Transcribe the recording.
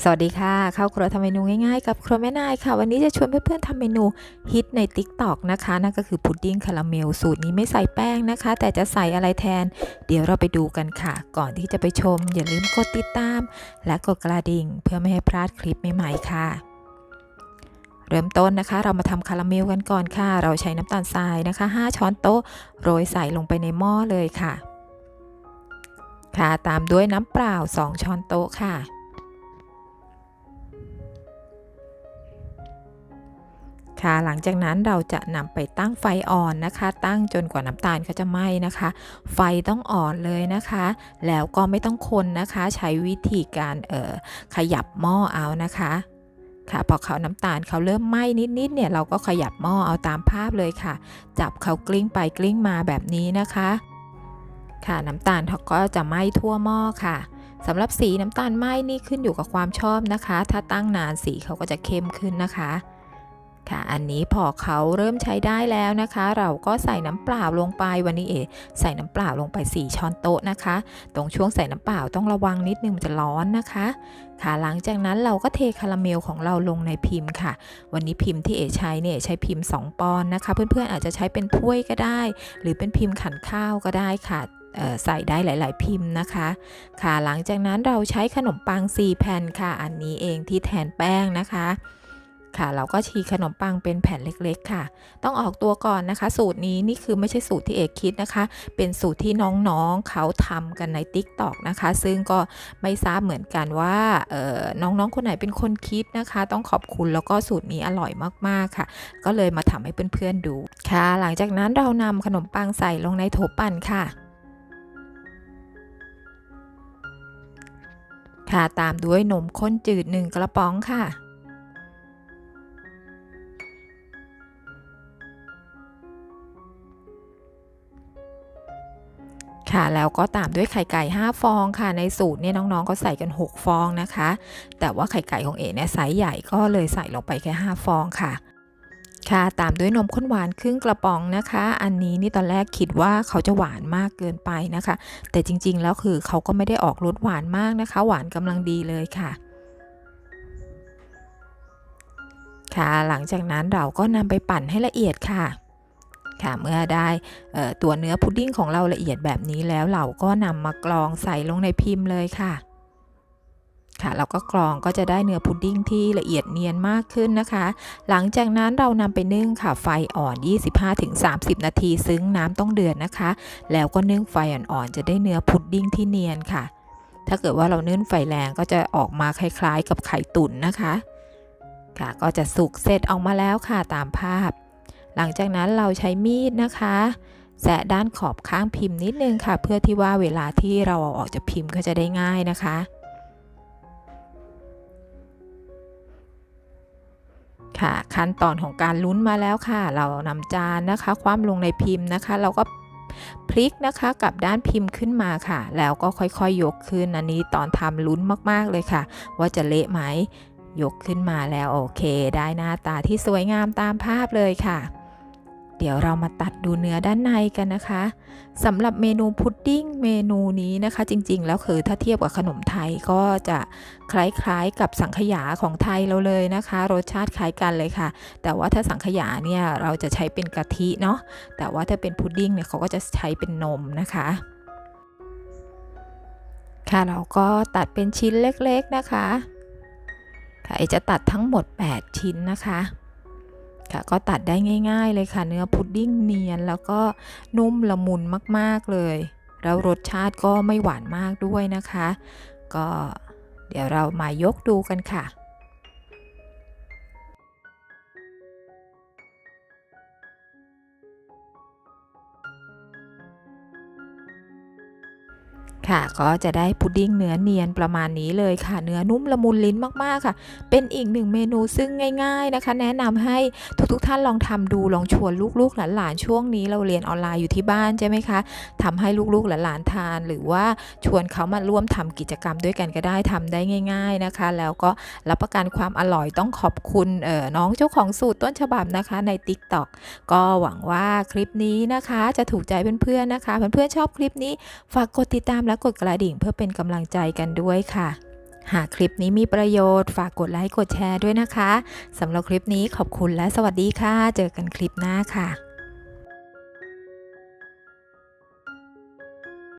สวัสดีค่ะเข้าครัวทำเมนูง่ายๆกับครัวแม่นายค่ะ วันนี้จะชวนเพื่อนๆทำเมนูฮิตใน t ิ k t o k นะคะนั่นก็คือพุดดิ้งคาราเมลสูตรนี้ไม่ใส่แป้งนะคะ แต่จะใส่อะไรแทน เดี๋ยวเราไปดูกันค่ะ ก่อนที่จะไปชม อย่าลืมกดติดตาม และกดกระดิ่ง เพื่อไม่ให้พลาดคลิปใหม่ๆค่ะ เริ่มต้นนะคะ เรามาทำคาราเมลกันก่อนค่ะ เราใช้น้ำตาลทรายนะคะ 5 ช้อนโต๊ะโรยใส่ลงไปในหม้อเลยค่ะ ค่ะตามด้วยน้ำเปล่า 2 ช้อนโต๊ะค่ะ ค่ะหลังจากนั้นเราจะนำไปตั้งไฟอ่อนนะคะ ตั้งจนกว่าน้ำตาลเขาจะไหม้นะคะ ไฟต้องอ่อนเลยนะคะ แล้วก็ไม่ต้องคนนะคะ ใช้วิธีการเอ่อขยับหม้อเอานะคะค่ะพอเขาน้ำตาลเขาเริ่มไหม้นิดๆเนี่ยเราก็ขยับหม้อเอาตามภาพเลยค่ะ จับเขากลิ้งไปกลิ้งมาแบบนี้นะคะ ค่ะน้ำตาลเขาก็จะไหม้ทั่วหม้อค่ะสำหรับสีน้ำตาลไหม้นี่ขึ้นอยู่กับความชอบนะคะ ถ้าตั้งนานสีเขาก็จะเข้มขึ้นนะคะ ค่ะ อันนี้พอเขาเริ่มใช้ได้แล้วนะคะ เราก็ใส่น้ำเปล่าลงไปวันนี้เอใส่น้ำเปล่าลงไป 4 ช้อนโต๊ะนะคะ ตรงช่วงใส่น้ำเปล่าต้องระวังนิดนึงมันจะร้อนนะคะ ค่ะหลังจากนั้นเราก็เทคาราเมลของเราลงในพิมพ์ค่ะ วันนี้พิมพ์ที่เอใช้เนี่ยใช้พิมพ์ 2 ปอนด์นะคะ เพื่อนๆอาจจะใช้เป็นถ้วยก็ได้ หรือเป็นพิมพ์ขันข้าวก็ได้ค่ะใส่ได้หลาย ๆ พิมพ์นะคะ ค่ะหลังจากนั้นเราใช้ขนมปัง 4 แผ่นค่ะ อันนี้เองที่แทนแป้งนะคะ ค่ะ เราก็ชีขนมปังเป็นแผ่นเล็กๆ ค่ะ ต้องออกตัวก่อนนะคะ สูตรนี้นี่คือไม่ใช่สูตรที่เอกคิดนะคะ เป็นสูตรที่น้องๆเขาทำกันใน t ิ k t o k นะคะ ซึ่งก็ไม่ทราบเหมือนกันว่าน้องๆคนไหนเป็นคนคิดนะคะ ต้องขอบคุณแล้วก็สูตรนี้อร่อยมากๆค่ะ ก็เลยมาทำให้เพื่อนๆดูค่ะ หลังจากนั้นเรานำขนมปังใส่ลงในโถปั่นค่ะค่ะตามด้วยนมข้นจืด 1 กระป๋องค่ะ ค่ะแล้วก็ตามด้วยไข่ไก่ 5 ฟองค่ะในสูตรเนี่ยน้องๆก็ใส่กัน 6 ฟองนะคะ แต่ว่าไข่ไก่ของเอ๋เนี่ยไซส์ใหญ่ก็เลยใส่ลงไปแค่ 5 ฟองค่ะค่ะตามด้วยนมข้นหวานครึ่งกระป๋องนะคะ อันนี้นี่ตอนแรกคิดว่าเขาจะหวานมากเกินไปนะคะ แต่จริงๆแล้วคือเขาก็ไม่ได้ออกรสหวานมากนะคะ หวานกำลังดีเลยค่ะ ค่ะหลังจากนั้นเราก็นำไปปั่นให้ละเอียดค่ะ ค่ะเมื่อได้ตัวเนื้อพุดดิ้งของเราละเอียดแบบนี้แล้วเราก็นำมากรองใส่ลงในพิมพ์เลยค่ะค่ะเราก็กรองก็จะได้เนื้อพุดดิ้งที่ละเอียดเนียนมากขึ้นนะคะ หลังจากนั้นเรานำไปนึ่งค่ะไฟอ่อน 25-30 นาที ซึ่งน้ำต้องเดือดนะคะ แล้วก็นึ่งไฟอ่อนๆจะได้เนื้อพุดดิ้งที่เนียนค่ะ ถ้าเกิดว่าเรานึ่งไฟแรงก็จะออกมาคล้ายๆ กับไข่ตุ๋นนะคะ ค่ะก็จะสุกเสร็จออกมาแล้วค่ะตามภาพ หลังจากนั้นเราใช้มีดนะคะแสะด้านขอบข้างพิมพ์นิดนึงค่ะ เพื่อที่ว่าเวลาที่เราเอาออกจากพิมพ์ก็จะได้ง่ายนะคะ ค่ะขั้นตอนของการลุ้นมาแล้วค่ะ เรานำจานนะคะ คว่ำลงในพิมพ์นะคะ เราก็พลิกนะคะกับด้านพิมพ์ขึ้นมาค่ะ แล้วก็ค่อยๆยยกขึ้นอันนี้ตอนทำลุ้นมากๆเลยค่ะ ว่าจะเละไหมยกขึ้นมาแล้วโอเค ได้หน้าตาที่สวยงามตามภาพเลยค่ะ เดี๋ยวเรามาตัดดูเนื้อด้านในกันนะคะสำหรับเมนูพุดดิ้งเมนูนี้นะคะ จริงๆ แล้วคือถ้าเทียบกับขนมไทยก็จะคล้ายๆกับสังขยาของไทยเราเลยนะคะ รสชาติคล้ายกันเลยค่ะ แต่ว่าถ้าสังขยาเนี่ยเราจะใช้เป็นกะทิเนาะแต่ว่าถ้าเป็นพุดดิ้งเนี่ยเขาก็จะใช้เป็นนมนะคะค่ะเราก็ตัดเป็นชิ้นเล็กๆนะคะค่ะจะตัดทั้งหมด 8 ชิ้นนะคะ ค่ะก็ตัดได้ง่าย ๆ เลยค่ะ เนื้อพุดดิ้งเนียน แล้วก็นุ่มละมุนมากๆเลย แล้วรสชาติก็ไม่หวานมากด้วยนะคะ ก็เดี๋ยวเรามายกดูกันค่ะ ค่ะ ก็จะได้พุดดิ้งเนื้อเนียนประมาณนี้เลยค่ะ เนื้อนุ่มละมุนลิ้นมากๆค่ะ เป็นอีกหนึ่งเมนูซึ่งง่ายๆนะคะ แนะนำให้ทุกๆท่านลองทำดูลองชวนลูกๆหลานๆช่วงนี้เราเรียนออนไลน์อยู่ที่บ้านใช่ไหมคะทำให้ลูกๆหลานๆทาน หรือว่าชวนเขามาร่วมทำกิจกรรมด้วยกันก็ได้ทำได้ง่าย ๆนะคะ แล้วก็รับประกันความอร่อยต้องขอบคุณน้องเจ้าของสูตรต้นฉบับนะคะใน t ิ k t o k ก็หวังว่าคลิปนี้นะคะ จะถูกใจเพื่อนๆนะคะ เพื่อนๆชอบคลิปนี้ฝากกดติดตามและกดกระดิ่งเพื่อเป็นกำลังใจกันด้วยค่ะ หากคลิปนี้มีประโยชน์ฝากกดไลค์กดแชร์ด้วยนะคะสำหรับคลิปนี้ขอบคุณและสวัสดีค่ะ เจอกันคลิปหน้าค่ะ